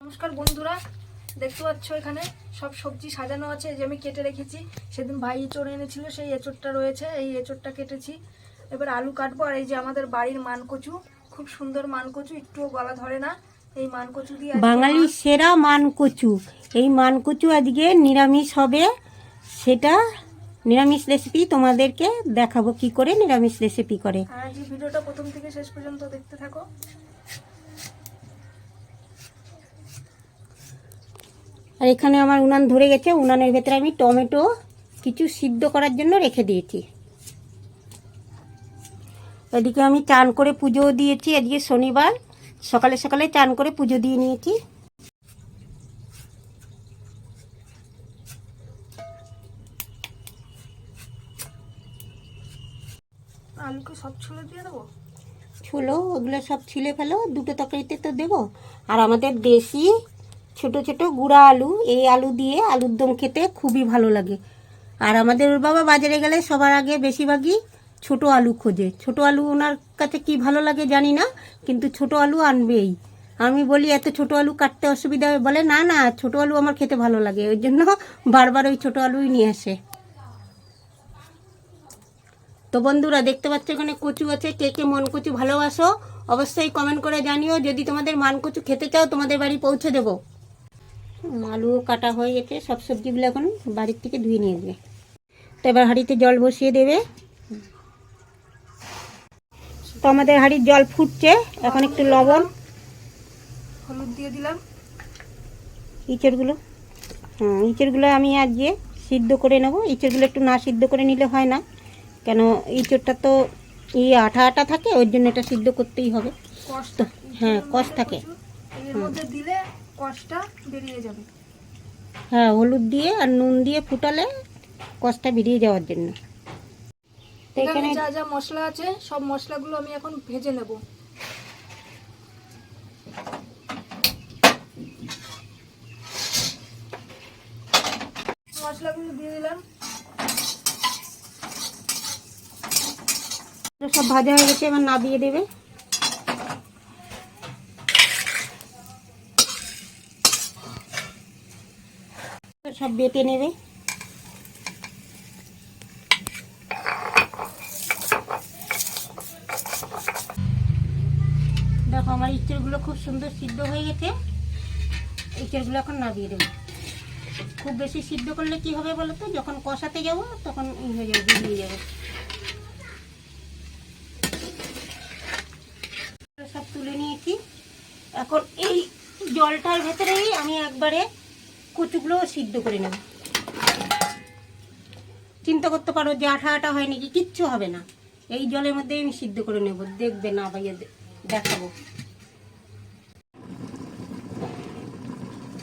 নমস্কার বন্ধুরা দেখতে পাচ্ছ এখানে সব সবজি সাজানো আছে যে আমি কেটে রেখেছি। সেদিন ভাই এঁচড় এনেছিল সেই এঁচড়টা রয়েছে এই এঁচড়টা কেটেছি। এবার আলু কাটবো আর এই যে আমাদের বাড়ির মানকচু খুব সুন্দর মানকচু একটুও গলা ধরে না এই মানকচু দিয়ে বাঙালির সেরা মানকচু। এই মানকচু আজকে নিরামিষ হবে সেটা নিরামিষ রেসিপি তোমাদেরকে দেখাবো কি করে নিরামিষ রেসিপি করে। আর ভিডিওটা প্রথম থেকে শেষ পর্যন্ত দেখতে থাকো। আর এখানে আমার উনান ধরে গেছে উনানের ভেতরে আমি টমেটো কিছু সিদ্ধ করার জন্য রেখে দিয়েছি। এদিকে আমি চান করে পুজোও দিয়েছি আজকে শনিবার। সকালে সকালে চান করে পুজো দিয়ে নিয়েছি। আলুকে সব ছুলে দিয়ে দেবো? ছুলো ওগুলো সব ছিলে ফেলো দুটো তরকারিতে তো দেবো। আর আমাদের দেশি ছোট ছোট গুঁড়া আলু, এই আলু দিয়ে আলুর দম খেতে খুবই ভালো লাগে। আর আমাদের ওর বাবা বাজারে গেলে সবার আগে বেশিরভাগই ছোট আলু খোঁজে। ছোট আলু ওনার কাছে কি ভালো লাগে জানি না, কিন্তু ছোট আলু আনবেই। আমি বলি, এত ছোট আলু কাটতে অসুবিধা হয় বলে, না না, ছোট আলু আমার খেতে ভালো লাগে। ওই জন্য বারবার ওই ছোট আলুই নিয়ে আসে। তো বন্ধুরা, দেখতে পাচ্ছ এখানে কচু আছে। কে কে মন কচু ভালোবাসো, অবশ্যই কমেন্ট করে জানিও। যদি তোমাদের মান কচু খেতে চাও, তোমাদের বাড়ি পৌঁছে দেবো। আলুও কাটা হয়ে গেছে সব সবজিগুলো এখন বাড়ির থেকে ধুয়ে নিয়ে আসবে তো এবার হাঁড়িতে জল বসিয়ে দেবে। তো আমাদের হাঁড়ির জল ফুটছে এখন একটু লবণ। হলুদ দিয়ে দিলাম। ইঁচড়গুলো। হ্যাঁ ইঁচড়গুলো আমি আজকে সিদ্ধ করে নেব। ইঁচড়গুলো একটু না সিদ্ধ করে নিলে হয় না কেন ইঁচড়টা তো ই আঠা আঠা থাকে ওই জন্য এটা সিদ্ধ করতেই হবে। হ্যাঁ কষ থাকে। দিলে কষটা বেরিয়ে যাবে। হ্যাঁ হলুদ দিয়ে আর নুন দিয়ে ফুটালে কষটা বেরিয়ে যাওয়ার জন্য। এখানে যা যা মশলা আছে সব মশলাগুলো আমি এখন ভেজে নেব। মশলাগুলো দিয়ে দিলাম। সব ভাজা হয়ে গেছে এবার নাবিয়ে দেবে। সব বেটে নেবে। দেখো, আমার ইঁচড়গুলো খুব সুন্দর সিদ্ধ হয়ে গেছে। ইঁচড়গুলো এখন নামিয়ে দেবো। খুব বেশি সিদ্ধ করলে কি হবে বলো তো? যখন কষাতে যাব, তখন ই হয়ে যাবে বেরিয়ে যাবে। সব তুলে নিয়েছি। এখন এই জলটার ভেতরেই আমি একবারে কচুগুলো সিদ্ধ করে নেব। চিন্তা করতে পারো যে আঠা আঠা হয় নাকি, কিচ্ছু হবে না। এই জলের মধ্যেই আমি সিদ্ধ করে নেব। দেখবে না ভাইয়া দেখাবো।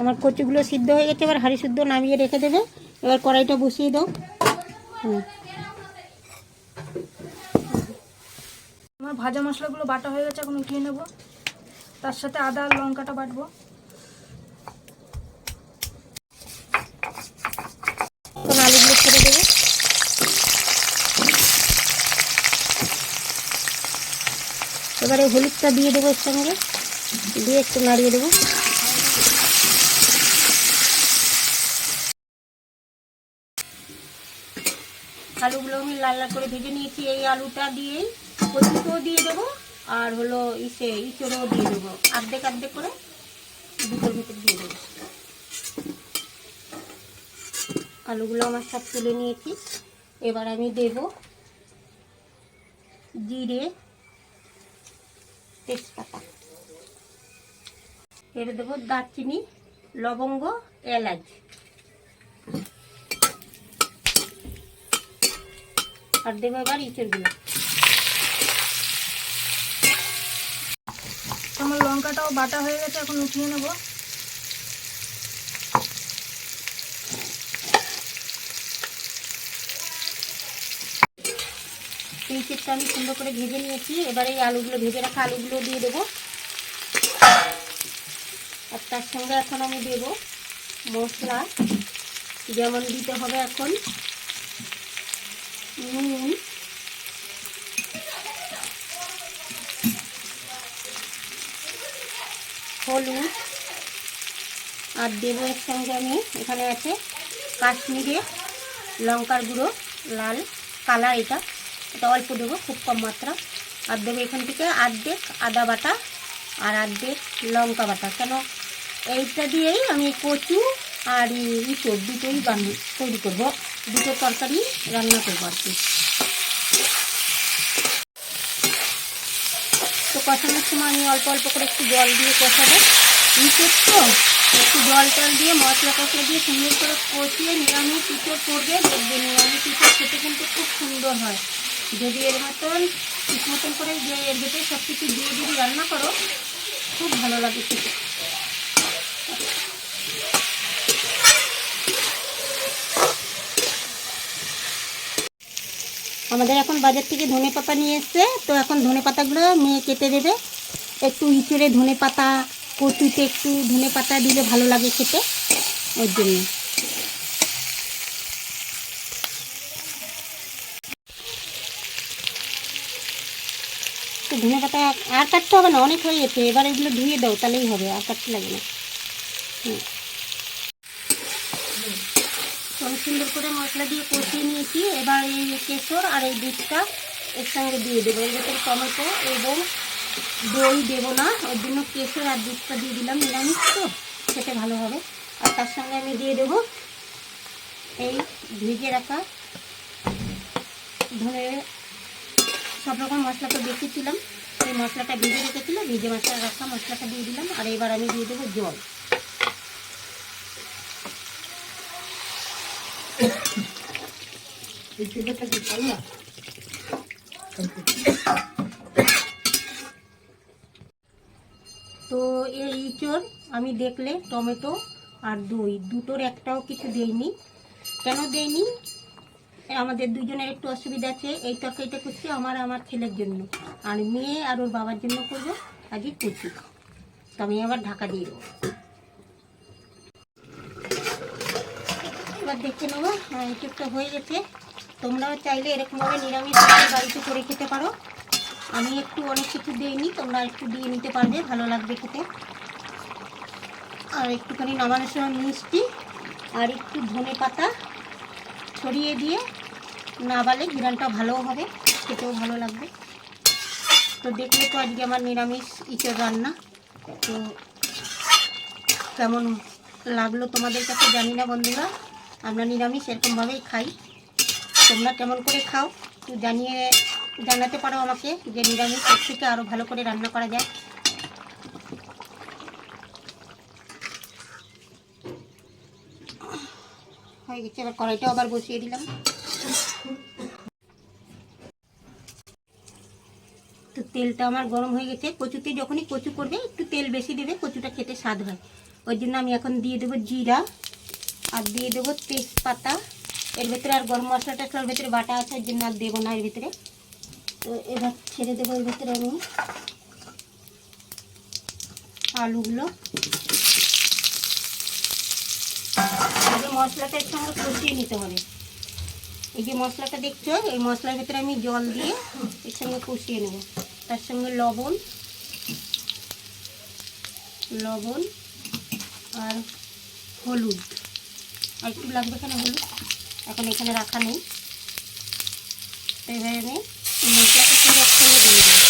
আমার কচুগুলো সিদ্ধ হয়ে গেছে, এবার হাঁড়ি শুদ্ধ নামিয়ে রেখে দেবে। এবার কড়াইটা বসিয়ে দাও। হুম। আমার ভাজা মশলাগুলো বাটা হয়ে গেছে, এখন উঠিয়ে নেব। তার সাথে আদা লঙ্কাটা বাটবো এখন আলুগুলো ছেড়ে দেবে এবারে হলুদটা দিয়ে দেবো এর সঙ্গে। দিয়ে একটু নাড়িয়ে দেবো। আলুগুলো আমি লাল লাল করে ভেজে নিয়েছি। এই আলুটা দিয়েই কচুটাও দিয়ে দেবো আর হলো ইসে ইঁচড়ও দিয়ে দেবো। আর্ধেক আর্ধেক করে দুটোর ভিতর দিয়ে দেবো। আলুগুলো আমার সব তুলে নিয়েছি। এবার আমি দেব জিরে তেজপাতা। এর দেবো দারচিনি, লবঙ্গ, এলাচ। আর দেবো এবার ইঁচড়গুলো আমার লঙ্কাটাও বাটা হয়ে গেছে, এখন উঠিয়ে নেব। চিপটা আমি সুন্দর করে ভেজে নিয়েছি। এবার এই আলুগুলো, ভেজে রাখা আলুগুলো দিয়ে দেবো। আর তার সঙ্গে এখন আমি দেব মশলা। যেমন দিতে হবে এখন নুন। হলুদ। আর দেবো এর সঙ্গে আমি, এখানে আছে কাশ্মীরের লঙ্কার গুঁড়ো, লাল। কালার এটা। এটা অল্প দেবো, খুব কম মাত্রা। আর দেবো এখান থেকে আর্ধেক আদা বাটা আর অর্ধেক লঙ্কা বাটা। কেন? এইটা দিয়েই আমি কচু আর ইঁচড় দুটোই বানিয়ে তৈরি করব। দুটো তরকারি রান্না করব আর কি। তো কষানোর সময় আমি অল্প অল্প করে একটু জল দিয়ে কষাবো। ইঁচড় তো একটু জল টল দিয়ে মশলা টসলা দিয়ে সুন্দর করে কষিয়ে নিরামিষ ইঁচড় করবে। দেখবে নিরামিষ ইঁচড় খেতে কিন্তু খুব সুন্দর হয়। যদি এর মতন, ঠিক মতন করে যে এর ভেতরে সব কিছু দিয়ে যদি রান্না করো, খুব ভালো লাগে খেতে। আমাদের এখন বাজার থেকে ধনে পাতা নিয়ে এসছে, তো এখন ধনে পাতাগুলো মেয়ে কেটে দেবে। একটু ইঁচড়ে ধনে পাতা, কচুতে একটু ধনে পাতা দিলে ভালো লাগে খেতে, ওর জন্য। ধনে পাতা আর কাটতে হবে না, অনেক হয়ে গেছে। এবার এগুলো ধুয়ে দাও, তাহলেই হবে, আর কাটতে লাগে না। তো সুন্দর করে মশলা দিয়ে কষিয়ে নিয়েছি। এবার এই কেশর আর এই দুধটা এর সঙ্গে দিয়ে দেবো। এর ভেতরে টমেটো এবং দই দেবো না। ওর জন্য কেশর আর দুধটা দিয়ে দিলাম, নিরামিষ তো, খেতে ভালো হবে। আর তার সঙ্গে আমি দিয়ে দেবো এই ভিজে রাখা ধরে সব রকম মশলা তো দেখেছিলাম সেই মশলাটা ভিজে রেখেছিল ভিজে মশলা রাখা মশলাটা দিয়ে দিলাম, আর এবার আমি দিয়ে দেবো জল। তো এই ইঁচড় আমি দেখলে টমেটো আর দই, দুটোর একটাও কিছু দেইনি। কেন দেইনি? আমাদের দুজনের একটু অসুবিধা আছে, এই তরকারিটা করছি আমার আমার ছেলের জন্য। আর মেয়ে আর ওর বাবার জন্য করব, আজকে কুচি। তো আমি আবার ঢাকা দিয়ে দেবো। এবার দেখে নেব হ্যাঁ ইঁচড়টা হয়ে গেছে। তোমরাও চাইলে এরকমভাবে নিরামিষ বাড়িতে করে খেতে পারো। আমি একটু অনেক কিছু দিইনি, তোমরা একটু দিয়ে নিতে পারবে, ভালো লাগবে খেতে। আর একটুখানি নামানোর সময় মিষ্টি, আর একটু ধনে পাতা ছড়িয়ে দিয়ে না বালে ঘিরানটা ভালোও হবে, খেতেও ভালো লাগবে। তো দেখলে তো আজকে আমার নিরামিষ ইঁচড় রান্না। তো কেমন লাগল তোমাদের কাছে জানি না বন্ধুরা। আমরা নিরামিষ এরকমভাবেই খাই। তোমরা কেমন করে খাও জানিয়ে জানাতে পারো আমাকে যে নিরামিষ থেকে আরও ভালো করে রান্না করা যায়। হয়ে গেছে, এবার কড়াইটা আবার বসিয়ে দিলাম। তো তেলটা আমার গরম হয়ে গেছে। কচুতে যখনই কচু করবে, একটু তেল বেশি দেবে, কচুটা খেতে স্বাদ হয়। ওই জন্য আমি এখন দিয়ে দেবো জিরা, আর দিয়ে দেবো তেজপাতা। এর ভেতরে আর গরম মশলাটা সব ভেতরে বাটা আছে, ওর জন্য আর দেবো না এর ভিতরে। তো এবার ছেড়ে দেবো এর ভিতরে আমি আলুগুলো। আগে মশলাটা এর সঙ্গে কষিয়ে নিতে হবে। এই যে মশলাটা দেখছ, এই মশলার ভিতরে আমি জল দিয়ে এর সঙ্গে কষিয়ে নেব। তার সঙ্গে লবণ লবণ আর হলুদ। আর একটু লাগবে কেন হলুদ? এখন এখানে রাখা নেই। এবারে আমি এই মশলাটা সঙ্গে একসঙ্গে দিয়ে দেবো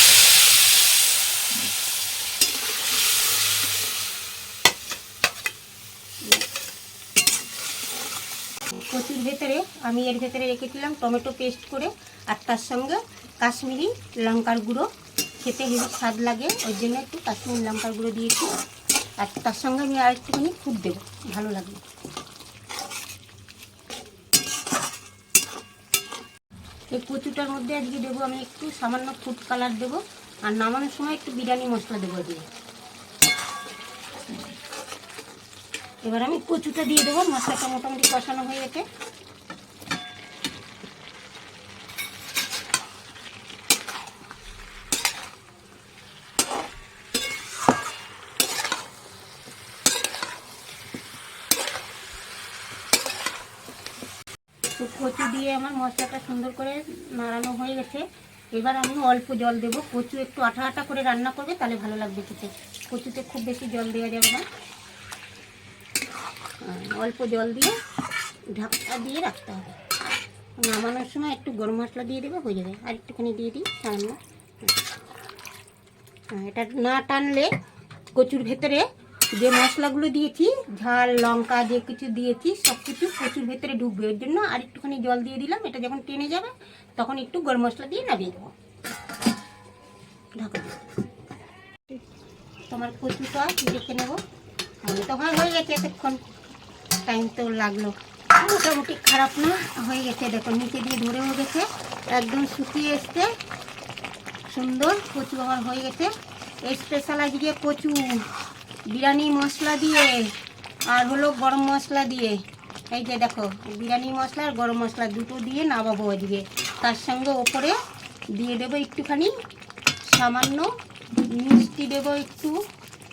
কচুর ভেতরে আমি এর ভেতরে রেখেছিলাম টমেটো পেস্ট করে আর তার সঙ্গে কাশ্মীরি লঙ্কার গুঁড়ো। খেতে হেবি স্বাদ লাগে, ওই জন্য একটু কাশ্মীরি লঙ্কার গুঁড়ো দিয়েছি। আর তার সঙ্গে আমি আর একটুখানি ফুট দেবো, ভালো লাগবে। এই কচুটার মধ্যে আজকে দেবো আমি একটু সামান্য ফুড কালার দেবো, আর নামানোর সময় একটু বিরিয়ানি মশলা দেবো দিয়ে এবার আমি কচুটা দিয়ে দেবো, মশলাটা মোটামুটি কষানো হয়ে গেছে তো কচু দিয়ে আমার মশলাটা সুন্দর করে নাড়ানো হয়ে গেছে। এবার আমি অল্প জল দেব। কচু একটু আঠা আঠা করে রান্না করবে, তাহলে ভালো লাগবে খেতে। কচুতে খুব বেশি জল দেওয়া যাবে না। অল্প জল দিয়ে ঢাকা দিয়ে রাখতে হবে। নামানোর সময় একটু গরম মশলা দিয়ে দেবে, হয়ে যাবে। আর একটুখানি দিয়ে দিই, সামান্য। এটা না টানলে কচুর ভেতরে যে মশলাগুলো দিয়েছি, ঝাল, লঙ্কা যে কিছু দিয়েছি সব কিছু কচুর ভেতরে ঢুকবে। এর জন্য আর একটুখানি জল দিয়ে দিলাম, এটা যখন টেনে যাবে, তখন একটু গরম মশলা দিয়ে নামিয়ে দেবো। তোমার কচুটা দেখে নেব। আমি তো হয় হয়ে গেছে এতক্ষণ। টাইম তো লাগল। মোটামুটি খারাপ না, হয়ে গেছে। দেখো, নিচে দিয়ে ধরেও গেছে। একদম শুকিয়ে এসছে। সুন্দর কচু আমার হয়ে গেছে। স্পেশাল আজকে কচু বিরিয়ানি মশলা দিয়ে, আর হলো গরম মশলা দিয়ে। এই যে দেখো, বিরিয়ানি মশলা আর গরম মশলা দুটো দিয়ে নামাবো আজকে তার সঙ্গে ওপরে দিয়ে দেবো একটুখানি সামান্য মিষ্টি দেবো একটু।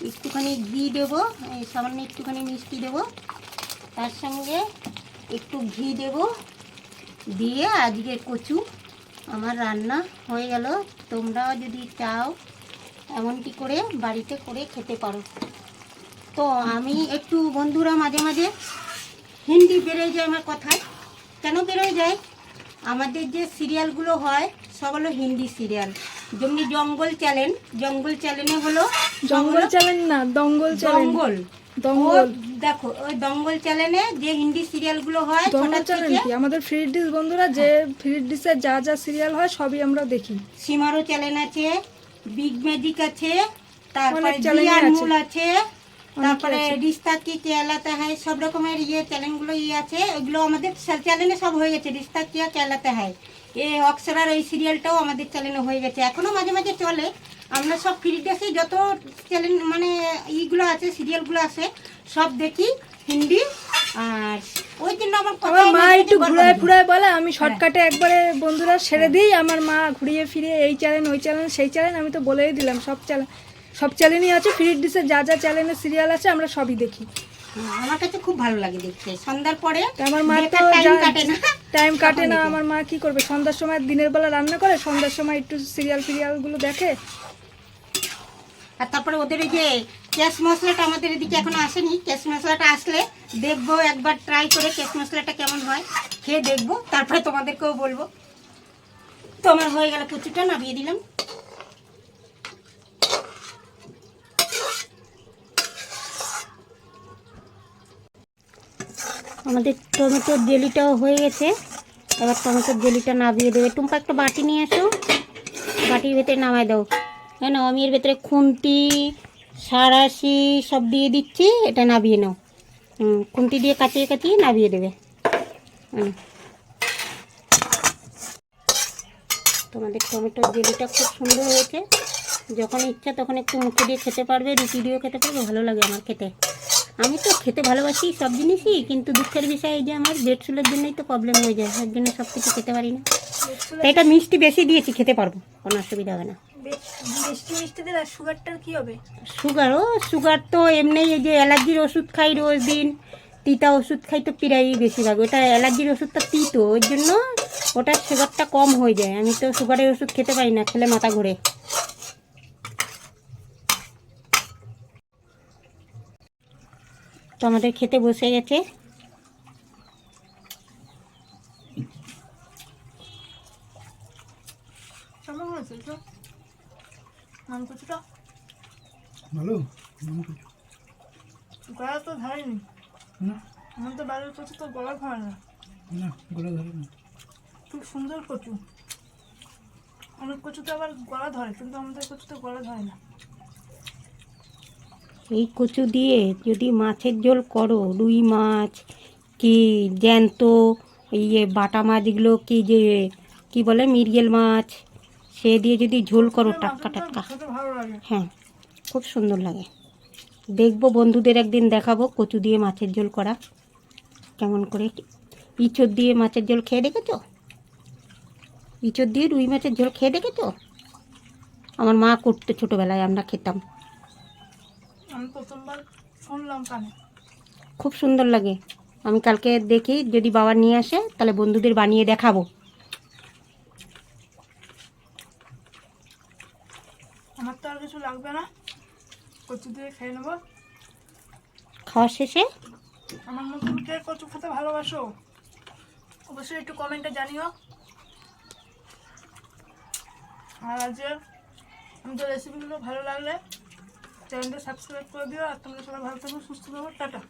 একটুখানি ঘি দেবো, এই সামান্য একটুখানি মিষ্টি দেবো। তার সঙ্গে একটু ঘি দেবো। দিয়ে আজকে কচু। আমার রান্না হয়ে গেল। তোমরাও যদি চাও, এমনটি করে বাড়িতে করে খেতে পারো। তো আমি একটু বন্ধুরা মাঝে মাঝে হিন্দি বেরোয় যায় আমার কথায়। কেন বেরোয় যায়? আমাদের যে সিরিয়ালগুলো হয় সব হলো হিন্দি সিরিয়াল যেমনি জঙ্গল চ্যানেল জঙ্গল চ্যানেলে হলো জঙ্গল চ্যালেঞ্জ না দঙ্গল জঙ্গল দঙ্গল। দেখো ওই দঙ্গল চ্যানেলে যে হিন্দি সিরিয়ালগুলো হয় দঙ্গল চ্যানেল কি? আমাদের ফ্রি ডিশ বন্ধুরা যে ফ্রি যা যা সিরিয়াল হয় সবই আমরা দেখি। সীমারো চ্যানেল আছে বিগ ম্যাজিক আছে তারপরে অনেক আছে। আছে তারপরে আছে। রিস্তা কি কেলাতে হয় সব রকমের ইয়ে চ্যানেলগুলো ইয়ে আছে। ওগুলো আমাদের চ্যানেলে সব হয়ে গেছে রিস্তা কিয়া কেলাতে হয়। এ অক্সরার এই সিরিয়ালটাও আমাদের চ্যানেলে হয়ে গেছে। এখনও মাঝে মাঝে চলে। আমরা সব ফ্রি ডেসে যত চ্যানেল মানে ইগুলো আছে সিরিয়ালগুলো আছে সব দেখি হিন্দি আর ওই জন্য আমার আমার মা একটু ঘুরায় ফুরায় বলে আমি শর্টকাটে একবারে বন্ধুরা সেরে দিই আমার মা ঘুরিয়ে ফিরিয়ে এই চ্যানেল ওই চ্যানেল সেই চ্যানেল আমি তো বলেই দিলাম সব চ্যানেল সব চ্যানেলই আছে ফ্রি ডিশের যা যা চ্যানেলের সিরিয়াল আছে আমরা সবই দেখি। হ্যাঁ, আমার কাছে খুব ভালো লাগে দেখতে। সন্ধ্যার পরে আমার মা তো time কাটে না। টাইম কাটে না আমার মা কি করবে? সন্ধ্যার সময় দিনের বেলা রান্না করে সন্ধ্যার সময় একটু সিরিয়াল ফিরিয়ালগুলো দেখে। আর তারপরে ওদের এই যে ক্যাশ মশলাটা আমাদের এদিকে এখনও আসেনি। ক্যাশ মশলাটা আসলে দেখব একবার ট্রাই করে ক্যাশ মশলাটা কেমন হয়। খেয়ে দেখব তারপরে তোমাদেরকেও বলব। তো আমার হয়ে গেল কচুটা নামিয়ে দিলাম। আমাদের টমেটোর জেলিটাও হয়ে গেছে। এবার টমেটোর জেলিটা নামিয়ে দেবে। টুম্পা, একটা বাটি নিয়ে এসো। বাটির ভেতরে নামায় দাও। হ্যাঁ আমি এর ভেতরে খুন্তি, সারাশি সব দিয়ে দিচ্ছি। এটা নাবিয়ে নাও। খুন্তি দিয়ে কাটিয়ে কাটিয়ে নাবিয়ে দেবে। তোমাদের টমেটোর জেলিটা খুব সুন্দর হয়েছে। যখন ইচ্ছা তখন একটু মুখে দিয়ে খেতে পারবে, রুটি দিয়েও খেতে পারবে, ভালো লাগে আমার খেতে। আমি তো খেতে ভালোবাসি সব জিনিসই কিন্তু দুঃখের বিষয় যে আমার পেট চুলের জন্যই তো প্রবলেম হয়ে যায় তার জন্য সব কিছু খেতে পারি না। তো এটা মিষ্টি বেশি দিয়েছি খেতে পারব কোনো অসুবিধা হবে না। মিষ্টি মিষ্টি দিলে সুগারটার কি হবে? সুগার ও সুগার তো এমনি এই যে অ্যালার্জির ওষুধ খাই রোজ দিন তিতা ওষুধ খাই তো প্রায়ই বেশিরভাগ ওটা অ্যালার্জির ওষুধটা তিতো ওই জন্য ওটার সুগারটা কম হয়ে যায়। আমি তো সুগারের ওষুধ খেতে পারি না খেলে মাথা ঘোরে। তো আমাদের খেতে বসে গেছে। ভালো গলা তো ধরেনি। না। আমার তো বাড়ির কচু তো গলা ধরে না। না গোলা ধরে না। খুব সুন্দর কচু। অনেক কচু তো আবার গলা ধরে কিন্তু আমাদের কচু তো গলা ধরে না। এই কচু দিয়ে যদি মাছের ঝোল করো রুই মাছ কি জ্যান্ত ইয়ে বাটা মাছগুলো কি যে কি বলে মিরগেল মাছ সে দিয়ে যদি ঝোল করো টাটকা টাটকা। হ্যাঁ খুব সুন্দর লাগে। দেখব বন্ধুদের একদিন দেখাবো কচু দিয়ে মাছের ঝোল করা কেমন করে ইঁচড় দিয়ে মাছের ঝোল খেয়ে দেখেছ? ইঁচড় দিয়ে রুই মাছের ঝোল খেয়ে দেখেছ? আমার মা করতো ছোটোবেলায় আমরা খেতাম। আমি প্রথমবার শুনলাম কানে। খুব সুন্দর লাগে। আমি কালকে দেখি যদি বাবা নিয়ে আসে তাহলে বন্ধুদের বানিয়ে দেখাবো। আমার তো আর কিছু লাগবে না। কচু দিয়ে খেয়ে নেব। খাওয়ার শেষে? আমার নতুন কে কচু খেতে ভালোবাসো। অবশ্যই একটু কমেন্টে জানিও। আর আজকে আমাদের রেসিপিগুলো ভালো লাগলে চ্যানেলটা সাবস্ক্রাইব করে দিও। আর তোমরা সবাই ভালো থাকো সুস্থ থাকো। টাটা।